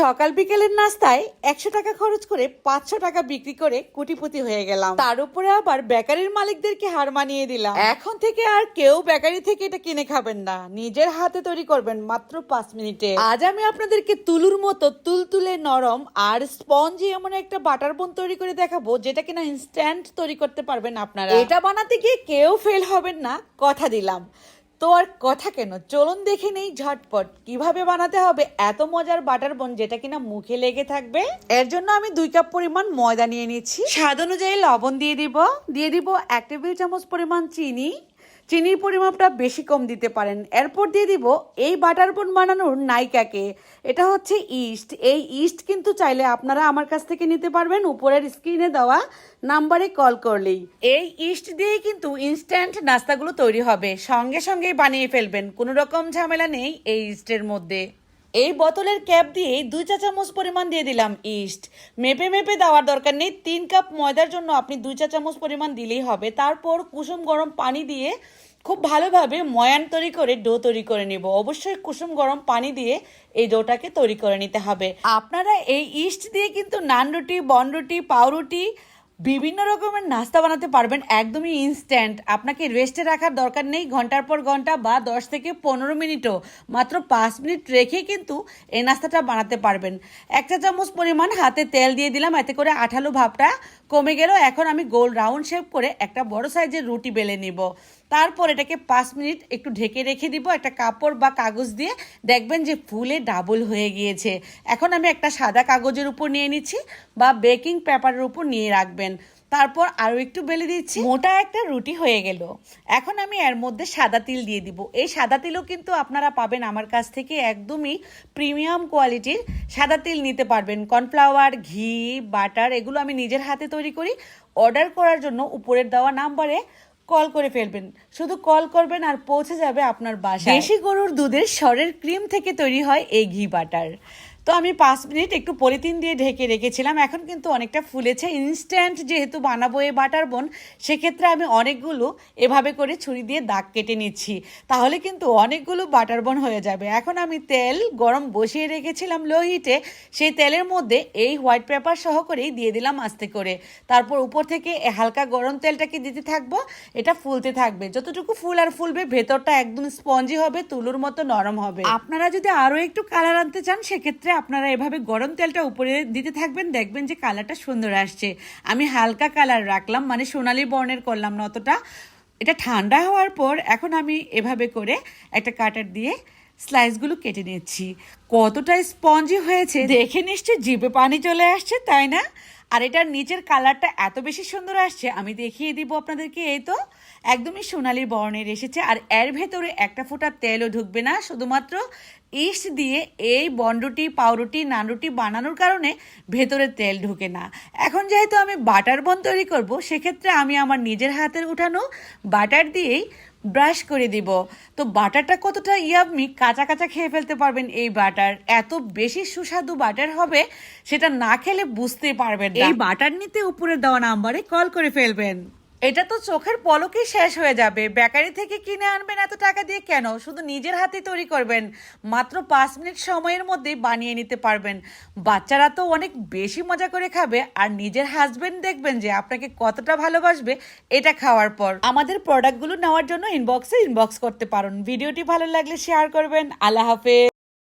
সকাল বিকেলের নাস্তায় একশো টাকা খরচ করে পাঁচশো টাকা বিক্রি করে কোটিপতি হয়ে গেলাম। তার উপরে আবার বেকারির মালিকদেরকে হার মানিয়ে দিলাম। এখন থেকে আর কেউ বেকারি থেকে এটা কিনে খাবেন না। নিজের হাতে তৈরি করবেন মাত্র পাঁচ মিনিটে। আজ আমি আপনাদেরকে তুলুর মতো তুলতুলে নরম আর স্পঞ্জি এমন একটা বাটার বোন তৈরি করে দেখাবো, যেটা কিনা ইনস্ট্যান্ট তৈরি করতে পারবেন আপনারা। এটা বানাতে গিয়ে কেউ ফেল হবেন না, কথা দিলাম। তো আর কথা কেন? চলুন দেখে নেই ঝটপট। কীভাবে বানাতে হবে? এত মজার বাটার বন যেটা কিনা মুখে লেগে থাকবে। এর জন্য আমি দুই কাপ পরিমাণ ময়দা নিয়ে নিচ্ছি। স্বাদ অনুযায়ী লবণ দিয়ে দিব। দিয়ে দিব এক টেবিল চামচ পরিমাণ চিনি। চিনির পরিমাপটা বেশি কম দিতে পারেন। এরপর দিয়ে দিব এই বাটার বন বানানোর নাইকাকে এটা হচ্ছে ইস্ট। এই ইস্ট কিন্তু চাইলে আপনারা আমার কাছ থেকে নিতে পারবেন। উপরের স্ক্রিনে দেওয়া নাম্বারে কল করলেই। এই ইস্ট দিয়েই কিন্তু ইনস্ট্যান্ট নাস্তাগুলো তৈরি হবে। সঙ্গে সঙ্গেই বানিয়ে ফেলবেন। কোনো রকম ঝামেলা নেই এই ইস্টের মধ্যে। এই বোতলের ক্যাপ দিয়ে দুই চা চামচ পরিমাণ দিয়ে দিলাম ইস্ট। মেপে মেপে দেওয়ার দরকার নেই। তিন কাপ ময়দার জন্য আপনি দুই চা চামচ পরিমাণ দিলেই হবে। তারপর কুসুম গরম পানি দিয়ে খুব ভালোভাবে ময়ান তৈরি করে ডো তৈরি করে নিব। অবশ্যই কুসুম গরম পানি দিয়ে এই ডোটাকে তৈরি করে নিতে হবে। আপনারা এই ইস্ট দিয়ে কিন্তু নান রুটি, বন রুটি, পাউরুটি বিভিন্ন রকমের নাস্তা বানাতে পারবেন একদমই ইনস্ট্যান্ট আপনাকে রেস্টে রাখার দরকার নেই। ঘণ্টার পর ঘণ্টা বা দশ থেকে পনেরো মিনিটও মাত্র পাঁচ মিনিট রেখে কিন্তু এই নাস্তাটা বানাতে পারবেন। একটা চামচ পরিমাণ হাতে তেল দিয়ে দিলাম। এতে করে আঠালো ভাবটা কমে গেল। এখন আমি গোল রাউন্ড শেপ করে একটা বড় সাইজের রুটি বেলে নিব। তারপর এটাকে পাঁচ মিনিট একটু ঢেকে রেখে দিব একটা কাপড় বা কাগজ দিয়ে। দেখবেন যে ফুলে ডাবল হয়ে গিয়েছে। এখন আমি একটা সাদা কাগজের উপর নিয়ে নিচ্ছি বা বেকিং পেপারের উপর নিয়ে রাখবেন। তারপর আরও একটু বেলে দিচ্ছি। মোটা একটা রুটি হয়ে গেল। এখন আমি এর মধ্যে সাদা তিল দিয়ে দিব। এই সাদা তিলও কিন্তু আপনারা পাবেন আমার কাছ থেকে একদমই প্রিমিয়াম কোয়ালিটির সাদা তিল নিতে পারবেন। কর্নফ্লাওয়ার, ঘি, বাটার, এগুলো আমি নিজের হাতে তৈরি করি। অর্ডার করার জন্য উপরের দেওয়া নাম্বারে কল করে ফেলবেন। শুধু কল করবেন আর পৌঁছে যাবে আপনার বাসায়। দেশি গরুর দুধের স্বরের ক্রিম থেকে তৈরি হয় এই ঘি বাটার। তো আমি পাঁচ মিনিট একটু পলিথিন দিয়ে ঢেকে রেখেছিলাম। এখন কিন্তু অনেকটা ফুলেছে। ইনস্ট্যান্ট যেহেতু বানাবো এ বাটার বোন, সেক্ষেত্রে আমি অনেকগুলো এভাবে করে ছুরি দিয়ে দাগ কেটে নিচ্ছি। তাহলে কিন্তু অনেকগুলো বাটার বোন হয়ে যাবে। এখন আমি তেল গরম বসিয়ে রেখেছিলাম লো হিটে সেই তেলের মধ্যে এই হোয়াইট পেপার সহ করেই দিয়ে দিলাম আস্তে করে। তারপর উপর থেকে হালকা গরম তেলটাকে দিতে থাকব। এটা ফুলতে থাকবে। যতটুকু ফুল আর ফুলবে, ভেতরটা একদম স্পঞ্জি হবে, তুলোর মতো নরম হবে। আপনারা যদি আরও একটু কালার আনতে চান, সেক্ষেত্রে আপনারা এভাবে গরম তেলটা উপরে দিতে থাকবেন, দেখবেন যে কালারটা সুন্দর আসছে। আমি হালকা কালার রাখলাম মানে সোনালি বর্ণের করলাম না অতটা এটা ঠান্ডা হওয়ার পর এখন আমি এভাবে করে একটা কাটার দিয়ে স্লাইসগুলো কেটে নিচ্ছি। কতটা স্পঞ্জি হয়েছে, দেখে নিশ্চয় জিপে পানি চলে আসছে, তাই না? আর এটার নিচের কালারটা এত বেশি সুন্দর আসছে, আমি দেখিয়ে দিব আপনাদেরকে, এই তো। একদমই সোনালি বর্ণের এসেছে, আর এর ভেতরে একটা ফোঁটা তেলও ঢুকবে না, শুধুমাত্র ইস্ট দিয়ে এই বনরুটি, পাউরুটি, নানরুটি বানানোর কারণে ভেতরে তেল ঢুকে না। এখন যেহেতু আমি বাটার বন তৈরি করব, সেক্ষেত্রে আমি আমার নিজের হাতের উঠানো বাটার দিয়েই ব্রাশ করে দিব। তো বাটারটা কতটা ইয়ামি কাঁচা কাঁচা খেয়ে ফেলতে পারবেন এই বাটার। এত বেশি সুস্বাদু বাটার হবে, সেটা না খেলে বুঝতে পারবেন এই বাটার নিতে উপরে দেওয়া নাম্বারে কল করে ফেলবেন। এটা তো চোখের পলকেই শেষ হয়ে যাবে। বেকারি থেকে কিনে আনবেন এত টাকা দিয়ে কেন? শুধু নিজের হাতে তৈরি করবেন। মাত্র পাঁচ মিনিট সময়ের মধ্যেই বানিয়ে নিতে পারবেন। বাচ্চারা তো অনেক বেশি মজা করে খাবে আর নিজের হাজবেন্ড দেখবেন যে আপনাকে কতটা ভালোবাসবে এটা খাওয়ার পর। আমাদের প্রোডাক্টগুলো নেওয়ার জন্য ইনবক্সে ইনবক্স করতে পারেন। ভিডিওটি ভালো লাগলে শেয়ার করবেন। আল্লাহ হাফেজ।